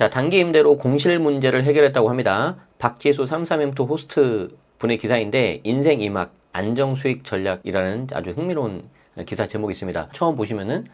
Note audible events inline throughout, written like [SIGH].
자, 단기 임대로 공실 문제를 해결했다고 합니다. 박지수 33M2 호스트 분의 기사인데 인생 이막 안정 수익 전략이라는 아주 흥미로운 기사 제목이 있습니다. 처음 보시면은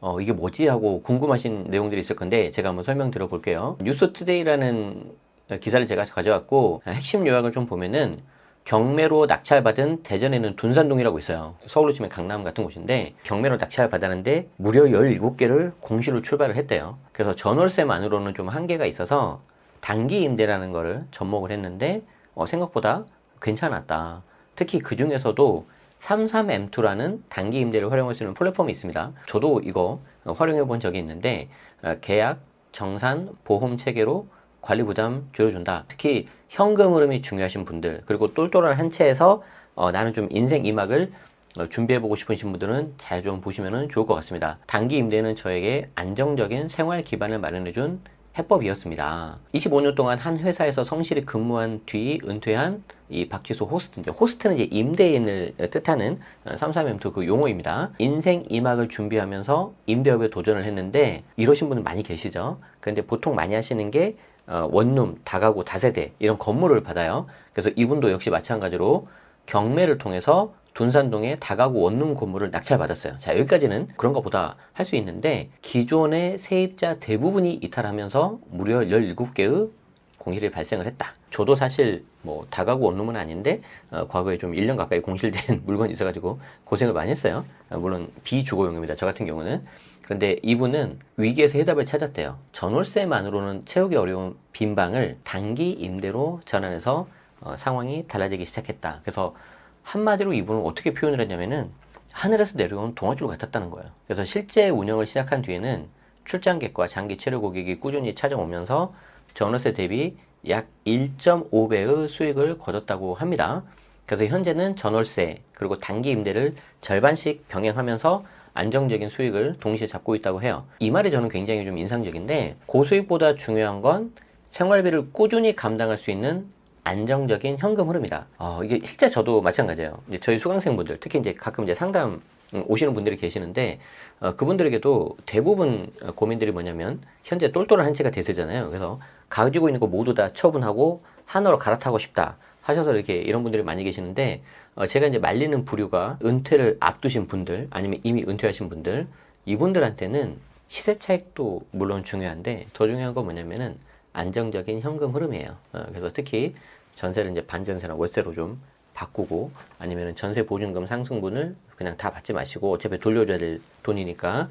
어, 이게 뭐지 하고 궁금하신 내용들이 있을 건데 제가 한번 설명 드려볼게요. 뉴스투데이라는 기사를 제가 가져왔고 핵심 요약을 좀 보면은 경매로 낙찰받은 대전에는 둔산동이라고 있어요. 서울로 치면 강남 같은 곳인데 경매로 낙찰받았는데 무려 17개를 공시로 출발을 했대요. 그래서 전월세만으로는 좀 한계가 있어서 단기 임대라는 거를 접목을 했는데 어, 생각보다 괜찮았다. 특히 그 중에서도 33M2라는 단기 임대를 활용할 수 있는 플랫폼이 있습니다. 저도 이거 어, 활용해 본 적이 있는데 어, 계약, 정산, 보험 체계로 관리 부담 줄여준다. 특히 현금 흐름이 중요하신 분들 그리고 똘똘한 한 채에서 어, 나는 좀 인생 이막을 어, 준비해보고 싶으신 분들은 잘 좀 보시면 좋을 것 같습니다. 단기 임대는 저에게 안정적인 생활 기반을 마련해준 해법이었습니다. 25년 동안 한 회사에서 성실히 근무한 뒤 은퇴한 이 박지수 호스트, 이제 호스트는 이제 임대인을 뜻하는 33M2 그 용어입니다. 인생 이막을 준비하면서 임대업에 도전을 했는데 이러신 분은 많이 계시죠. 그런데 보통 많이 하시는 게 어, 원룸, 다가구, 다세대 이런 건물을 받아요. 그래서 이분도 역시 마찬가지로 경매를 통해서 둔산동에 다가구 원룸 건물을 낙찰받았어요. 자, 여기까지는 그런 것보다 할 수 있는데 기존의 세입자 대부분이 이탈하면서 무려 17개의 공실이 발생을 했다. 저도 사실 뭐 다가구 원룸은 아닌데 어, 과거에 좀 1년 가까이 공실된 [LAUGHS] 물건이 있어가지고 고생을 많이 했어요. 어, 물론 비주거용입니다. 저 같은 경우는. 그런데 이분은 위기에서 해답을 찾았대요. 전월세만으로는 채우기 어려운 빈 방을 단기 임대로 전환해서 어, 상황이 달라지기 시작했다. 그래서 한마디로 이분은 어떻게 표현을 했냐면은 하늘에서 내려온 동아줄 같았다는 거예요. 그래서 실제 운영을 시작한 뒤에는 출장객과 장기 체류 고객이 꾸준히 찾아오면서 전월세 대비 약 1.5배의 수익을 거뒀다고 합니다. 그래서 현재는 전월세 그리고 단기 임대를 절반씩 병행하면서 안정적인 수익을 동시에 잡고 있다고 해요. 이 말이 저는 굉장히 좀 인상적인데 고수익보다 중요한 건 생활비를 꾸준히 감당할 수 있는 안정적인 현금 흐름이다. 어, 이게 실제 저도 마찬가지예요. 이제 저희 수강생분들, 특히 이제 가끔 이제 상담 음, 오시는 분들이 계시는데 어, 그분들에게도 대부분 어, 고민들이 뭐냐면 현재 똘똘한 한 채가 대세잖아요. 그래서 가지고 있는 거 모두 다 처분하고 하나로 갈아타고 싶다 하셔서 이렇게 이런 분들이 많이 계시는데 어, 제가 이제 말리는 부류가 은퇴를 앞두신 분들 아니면 이미 은퇴하신 분들 이분들한테는 시세 차익도 물론 중요한데 더 중요한 건 뭐냐면은 안정적인 현금 흐름이에요. 어, 그래서 특히 전세를 이제 반전세나 월세로 좀 바꾸고 아니면 전세 보증금 상승분을 그냥 다 받지 마시고 어차피 돌려줘야 될 돈이니까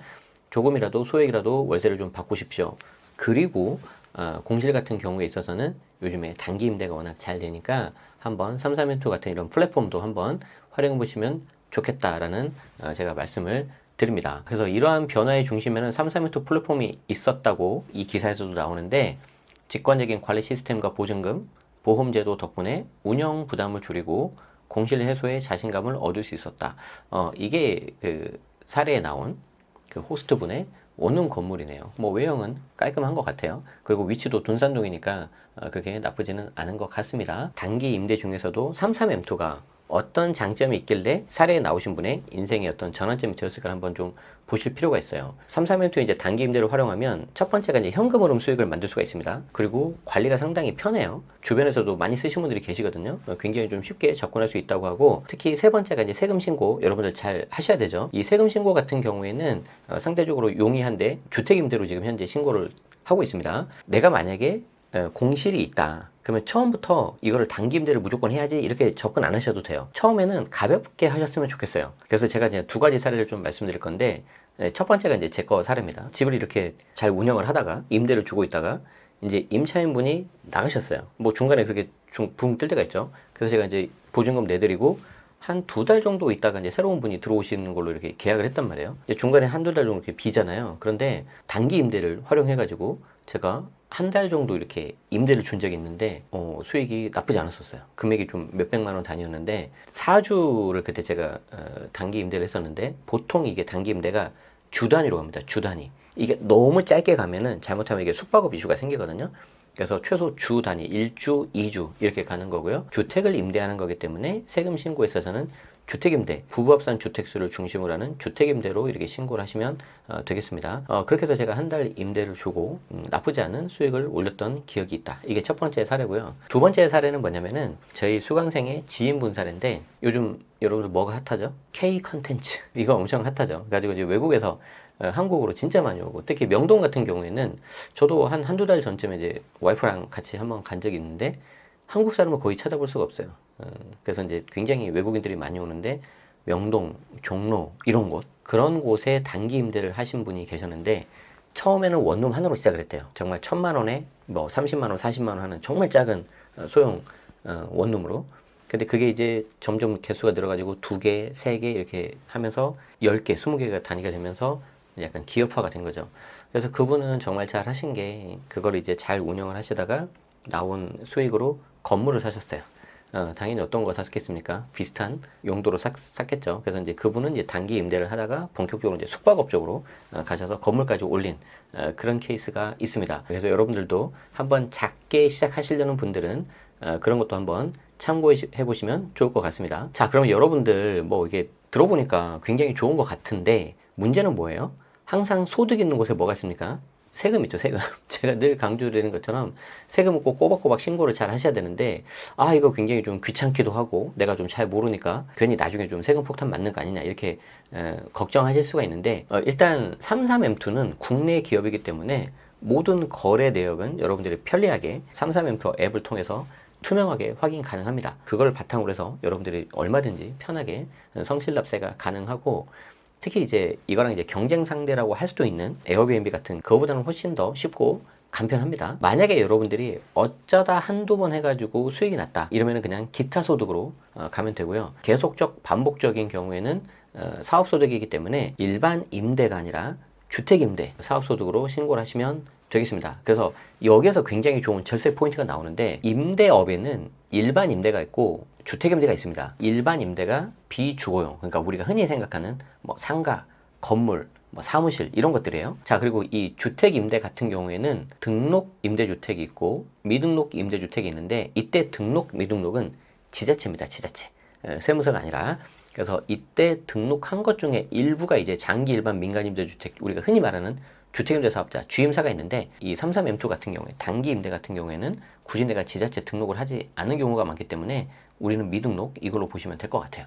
조금이라도 소액이라도 월세를 좀 바꾸십시오. 그리고 어, 공실 같은 경우에 있어서는 요즘에 단기 임대가 워낙 잘 되니까 한번 33M2 같은 이런 플랫폼도 한번 활용해 보시면 좋겠다라는 어, 제가 말씀을 드립니다. 그래서 이러한 변화의 중심에는 33M2 플랫폼이 있었다고 이 기사에서도 나오는데 직관적인 관리 시스템과 보증금, 보험제도 덕분에 운영 부담을 줄이고 공실 해소에 자신감을 얻을 수 있었다. 어, 이게 그 사례에 나온 그 호스트분의 원룸 건물이네요. 뭐 외형은 깔끔한 것 같아요. 그리고 위치도 둔산동이니까 어, 그렇게 나쁘지는 않은 것 같습니다. 단기 임대 중에서도 33M2가 어떤 장점이 있길래 사례에 나오신 분의 인생의 어떤 전환점이 되었을까 한번 좀 보실 필요가 있어요. 33M2 이제 단기 임대를 활용하면 첫 번째가 이제 현금 흐름 수익을 만들 수가 있습니다. 그리고 관리가 상당히 편해요. 주변에서도 많이 쓰신 분들이 계시거든요. 어, 굉장히 좀 쉽게 접근할 수 있다고 하고 특히 세 번째가 이제 세금 신고 여러분들 잘 하셔야 되죠. 이 세금 신고 같은 경우에는 어, 상대적으로 용이한데 주택 임대로 지금 현재 신고를 하고 있습니다. 내가 만약에 어, 공실이 있다. 그러면 처음부터 이거를 단기 임대를 무조건 해야지 이렇게 접근 안 하셔도 돼요. 처음에는 가볍게 하셨으면 좋겠어요. 그래서 제가 이제 두 가지 사례를 좀 말씀드릴 건데 네, 첫 번째가 이제 제 거 사례입니다. 집을 이렇게 잘 운영을 하다가 임대를 주고 있다가 이제 임차인분이 나가셨어요. 뭐 중간에 그렇게 붕뜰 때가 있죠. 그래서 제가 이제 보증금 내드리고 한 두 달 정도 있다가 이제 새로운 분이 들어오시는 걸로 이렇게 계약을 했단 말이에요. 중간에 한두 달 정도 이렇게 비잖아요. 그런데 단기 임대를 활용해가지고 제가 한 달 정도 이렇게 임대를 준 적이 있는데 어, 수익이 나쁘지 않았었어요. 금액이 좀 몇백만 원 단위였는데 사주를 그때 제가 어, 단기 임대를 했었는데 보통 이게 단기 임대가 주 단위로 갑니다. 주 단위. 이게 너무 짧게 가면은 잘못하면 이게 숙박업 이슈가 생기거든요. 그래서 최소 주 단위 1주, 2주 이렇게 가는 거고요. 주택을 임대하는 거기 때문에 세금 신고에 있어서는 주택임대, 부부합산 주택수를 중심으로 하는 주택임대로 이렇게 신고를 하시면 어, 되겠습니다. 어, 그렇게 해서 제가 한 달 임대를 주고 음, 나쁘지 않은 수익을 올렸던 기억이 있다. 이게 첫 번째 사례고요. 두 번째 사례는 뭐냐면은 저희 수강생의 지인분 사례인데 요즘 여러분들 뭐가 핫하죠? K 컨텐츠 [LAUGHS] 이거 엄청 핫하죠. 가지고 이제 외국에서 어, 한국으로 진짜 많이 오고 특히 명동 같은 경우에는 저도 한 한두 달 전쯤에 이제 와이프랑 같이 한번 간 적이 있는데 한국 사람을 거의 찾아볼 수가 없어요. 어, 그래서 이제 굉장히 외국인들이 많이 오는데 명동, 종로 이런 곳 그런 곳에 단기 임대를 하신 분이 계셨는데 처음에는 원룸 하나로 시작을 했대요. 정말 천만 원에 뭐 30만 원, 40만 원 하는 정말 작은 어, 소형 어, 원룸으로. 근데 그게 이제 점점 개수가 늘어가지고 두 개, 세 개 이렇게 하면서 열 개, 스무 개가 단위가 되면서 약간 기업화가 된 거죠. 그래서 그분은 정말 잘 하신 게 그걸 이제 잘 운영을 하시다가 나온 수익으로 건물을 사셨어요. 어, 당연히 어떤 거 샀겠습니까? 비슷한 용도로 샀, 샀겠죠. 그래서 이제 그분은 이제 단기 임대를 하다가 본격적으로 이제 숙박업 쪽으로 어, 가셔서 건물까지 올린 어, 그런 케이스가 있습니다. 그래서 여러분들도 한번 작게 시작하시려는 분들은 어, 그런 것도 한번 참고해 보시면 좋을 것 같습니다. 자, 그럼 여러분들 뭐 이게 들어보니까 굉장히 좋은 것 같은데 문제는 뭐예요? 항상 소득 있는 곳에 뭐가 있습니까? 세금 있죠, 세금. [LAUGHS] 제가 늘 강조드리는 것처럼 세금은 꼭 꼬박꼬박 신고를 잘 하셔야 되는데, 아, 이거 굉장히 좀 귀찮기도 하고, 내가 좀 잘 모르니까 괜히 나중에 좀 세금 폭탄 맞는 거 아니냐, 이렇게 에, 걱정하실 수가 있는데, 어, 일단 33M2는 국내 기업이기 때문에 모든 거래 내역은 여러분들이 편리하게 33M2 앱을 통해서 투명하게 확인 가능합니다. 그걸 바탕으로 해서 여러분들이 얼마든지 편하게 성실납세가 가능하고 특히 이제 이거랑 이제 경쟁 상대라고 할 수도 있는 에어비앤비 같은 그거보다는 훨씬 더 쉽고 간편합니다. 만약에 여러분들이 어쩌다 한두 번 해가지고 수익이 났다 이러면 그냥 기타 소득으로 어, 가면 되고요. 계속적 반복적인 경우에는 어, 사업 소득이기 때문에 일반 임대가 아니라 주택 임대 사업 소득으로 신고를 하시면 되겠습니다. 그래서 여기에서 굉장히 좋은 절세 포인트가 나오는데 임대업에는 일반 임대가 있고 주택 임대가 있습니다. 일반 임대가 비주거용, 그러니까 우리가 흔히 생각하는 뭐 상가, 건물, 뭐 사무실 이런 것들이에요. 자 그리고 이 주택 임대 같은 경우에는 등록 임대 주택이 있고 미등록 임대 주택이 있는데 이때 등록 미등록은 지자체입니다. 지자체 에, 세무서가 아니라 그래서 이때 등록한 것 중에 일부가 이제 장기 일반 민간 임대 주택 우리가 흔히 말하는 주택임대 사업자 주임사가 있는데 이 33M2 같은 경우에 단기 임대 같은 경우에는 굳이 내가 지자체 등록을 하지 않은 경우가 많기 때문에 우리는 미등록 이걸로 보시면 될 것 같아요.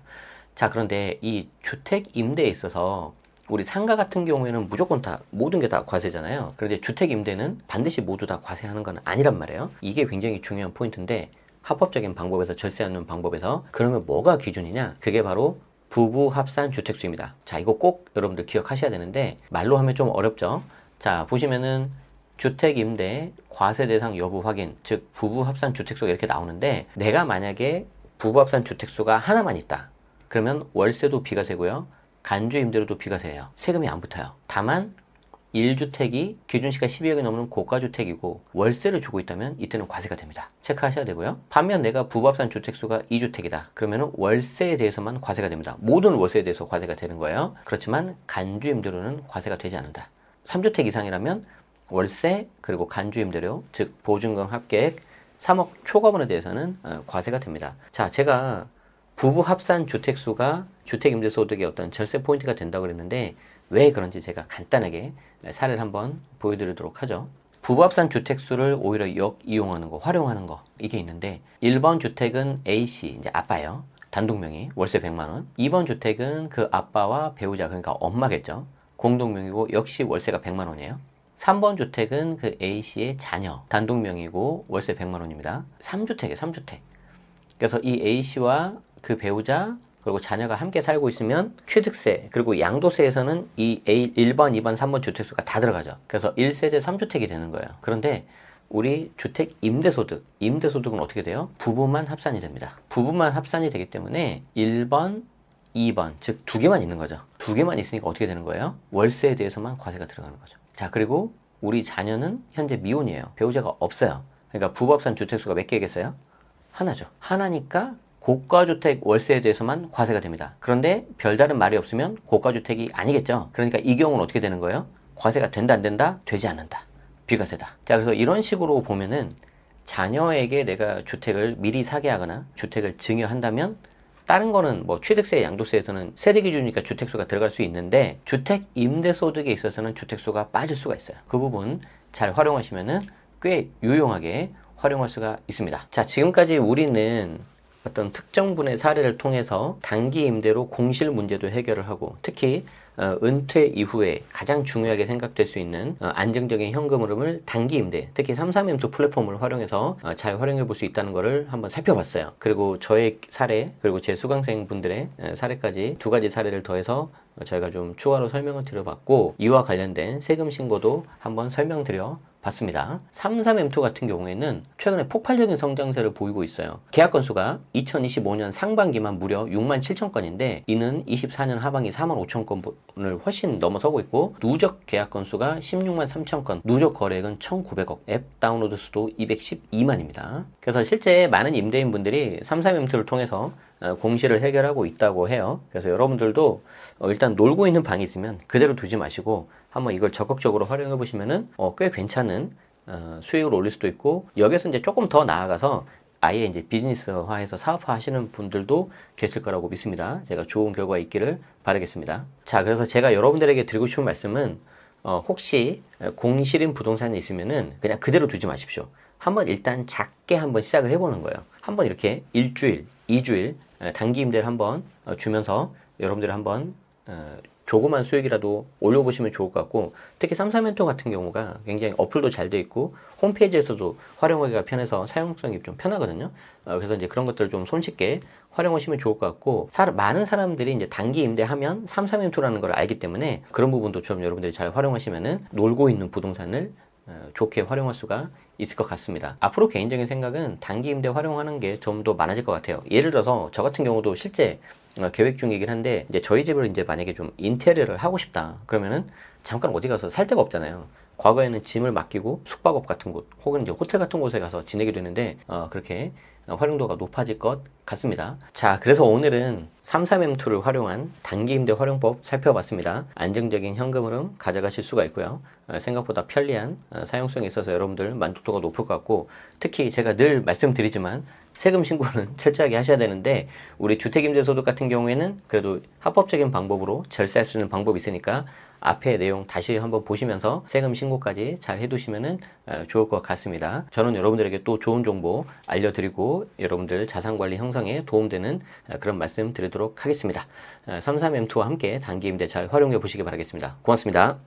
자 그런데 이 주택 임대에 있어서 우리 상가 같은 경우에는 무조건 다 모든 게 다 과세잖아요. 그런데 주택 임대는 반드시 모두 다 과세하는 건 아니란 말이에요. 이게 굉장히 중요한 포인트인데 합법적인 방법에서 절세하는 방법에서 그러면 뭐가 기준이냐? 그게 바로 부부 합산 주택수입니다. 자, 이거 꼭 여러분들 기억하셔야 되는데 말로 하면 좀 어렵죠. 자, 보시면은 주택 임대 과세 대상 여부 확인, 즉 부부 합산 주택수가 이렇게 나오는데 내가 만약에 부부 합산 주택수가 하나만 있다. 그러면 월세도 비과세고요. 간주 임대료도 비과세예요. 세금이 안 붙어요. 다만 1주택이 기준시가 12억이 넘는 고가주택이고 월세를 주고 있다면 이때는 과세가 됩니다. 체크하셔야 되고요. 반면 내가 부부합산 주택수가 2주택이다. 그러면 월세에 대해서만 과세가 됩니다. 모든 월세에 대해서 과세가 되는 거예요. 그렇지만 간주임대료는 과세가 되지 않는다. 3주택 이상이라면 월세 그리고 간주임대료 즉 보증금 합계액 3억 초과분에 대해서는 어, 과세가 됩니다. 자, 제가 부부 합산 주택수가 주택임대소득의 어떤 절세 포인트가 된다고 그랬는데 왜 그런지 제가 간단하게 사례를 한번 보여드리도록 하죠. 부부합산 주택수를 오히려 역 이용하는 거, 활용하는 거 이게 있는데 1번 주택은 A씨 이제 아빠예요. 단독명의 월세 100만 원. 2번 주택은 그 아빠와 배우자 그러니까 엄마겠죠. 공동명의고 역시 월세가 100만 원이에요. 3번 주택은 그 A씨의 자녀 단독명의고 월세 100만 원입니다. 3주택이에요. 3주택. 그래서 이 A씨와 그 배우자 그리고 자녀가 함께 살고 있으면 취득세 그리고 양도세에서는 이 A 1번, 2번, 3번 주택수가 다 들어가죠. 그래서 1세대 3주택이 되는 거예요. 그런데 우리 주택 임대소득, 임대소득은 어떻게 돼요? 부부만 합산이 됩니다. 부부만 합산이 되기 때문에 1번, 2번, 즉 두 개만 있는 거죠. 두 개만 있으니까 어떻게 되는 거예요? 월세에 대해서만 과세가 들어가는 거죠. 자, 그리고 우리 자녀는 현재 미혼이에요. 배우자가 없어요. 그러니까 부부 합산 주택수가 몇 개겠어요? 하나죠. 하나니까 고가주택 월세에 대해서만 과세가 됩니다. 그런데 별다른 말이 없으면 고가주택이 아니겠죠. 그러니까 이 경우는 어떻게 되는 거예요? 과세가 된다 안 된다? 되지 않는다. 비과세다. 자, 그래서 이런 식으로 보면은 자녀에게 내가 주택을 미리 사게 하거나 주택을 증여한다면 다른 거는 뭐 취득세, 양도세에서는 세대 기준이니까 주택수가 들어갈 수 있는데 주택 임대 소득에 있어서는 주택수가 빠질 수가 있어요. 그 부분 잘 활용하시면은 꽤 유용하게 활용할 수가 있습니다. 자, 지금까지 우리는 어떤 특정 분의 사례를 통해서 단기 임대로 공실 문제도 해결을 하고 특히 어, 은퇴 이후에 가장 중요하게 생각될 수 있는 어, 안정적인 현금 흐름을 단기 임대, 특히 33M2 플랫폼을 활용해서 어, 잘 활용해 볼 수 있다는 것을 한번 살펴봤어요. 그리고 저의 사례, 그리고 제 수강생 분들의 어, 사례까지 두 가지 사례를 더해서 어, 저희가 좀 추가로 설명을 드려봤고 이와 관련된 세금 신고도 한번 설명드려 봤습니다. 33M2 같은 경우에는 최근에 폭발적인 성장세를 보이고 있어요. 계약 건수가 2025년 상반기만 무려 6만 7천 건인데 이는 24년 하반기 4만 5천 건을 훨씬 넘어서고 있고 누적 계약 건수가 16만 3천 건, 누적 거래액은 1,900억, 앱 다운로드 수도 212만입니다. 그래서 실제 많은 임대인 분들이 33M2를 통해서 어, 공시를 해결하고 있다고 해요. 그래서 여러분들도 어, 일단 놀고 있는 방이 있으면 그대로 두지 마시고 한번 이걸 적극적으로 활용해 보시면은 어, 꽤 괜찮은 어, 수익을 올릴 수도 있고 여기서 이제 조금 더 나아가서 아예 이제 비즈니스화해서 사업화 하시는 분들도 계실 거라고 믿습니다. 제가 좋은 결과 있기를 바라겠습니다. 자, 그래서 제가 여러분들에게 드리고 싶은 말씀은 어, 혹시 공실인 부동산이 있으면은 그냥 그대로 두지 마십시오. 한번 일단 작게 한번 시작을 해보는 거예요. 한번 이렇게 일주일, 이주일 에, 단기 임대를 한번 어, 주면서 여러분들 한번 어, 조그만 수익이라도 올려보시면 좋을 것 같고 특히 33멘토 같은 경우가 굉장히 어플도 잘 돼 있고 홈페이지에서도 활용하기가 편해서 사용성이 좀 편하거든요. 어, 그래서 이제 그런 것들을 좀 손쉽게 활용하시면 좋을 것 같고 사, 많은 사람들이 이제 단기 임대하면 33멘토라는 걸 알기 때문에 그런 부분도 좀 여러분들이 잘 활용하시면은 놀고 있는 부동산을 어, 좋게 활용할 수가 있을 것 같습니다. 앞으로 개인적인 생각은 단기 임대 활용하는 게 좀 더 많아질 것 같아요. 예를 들어서 저 같은 경우도 실제 어, 계획 중이긴 한데 이제 저희 집을 이제 만약에 좀 인테리어를 하고 싶다 그러면은 잠깐 어디 가서 살 데가 없잖아요. 과거에는 짐을 맡기고 숙박업 같은 곳 혹은 이제 호텔 같은 곳에 가서 지내게 되는데 어, 그렇게 어, 활용도가 높아질 것 같습니다. 자, 그래서 오늘은 33M2를 활용한 단기 임대 활용법 살펴봤습니다. 안정적인 현금 흐름 가져가실 수가 있고요. 어, 생각보다 편리한 어, 사용성이 있어서 여러분들 만족도가 높을 것 같고 특히 제가 늘 말씀드리지만 세금 신고는 [LAUGHS] 철저하게 하셔야 되는데 우리 주택임대소득 같은 경우에는 그래도 합법적인 방법으로 절세할 수 있는 방법이 있으니까 앞에 내용 다시 한번 보시면서 세금 신고까지 잘 해두시면 좋을 것 같습니다. 저는 여러분들에게 또 좋은 정보 알려드리고 여러분들 자산관리 형성에 도움되는 어, 그런 말씀 드리도록 하겠습니다. 33M2와 함께 단기 임대 잘 활용해 보시기 바라겠습니다. 고맙습니다.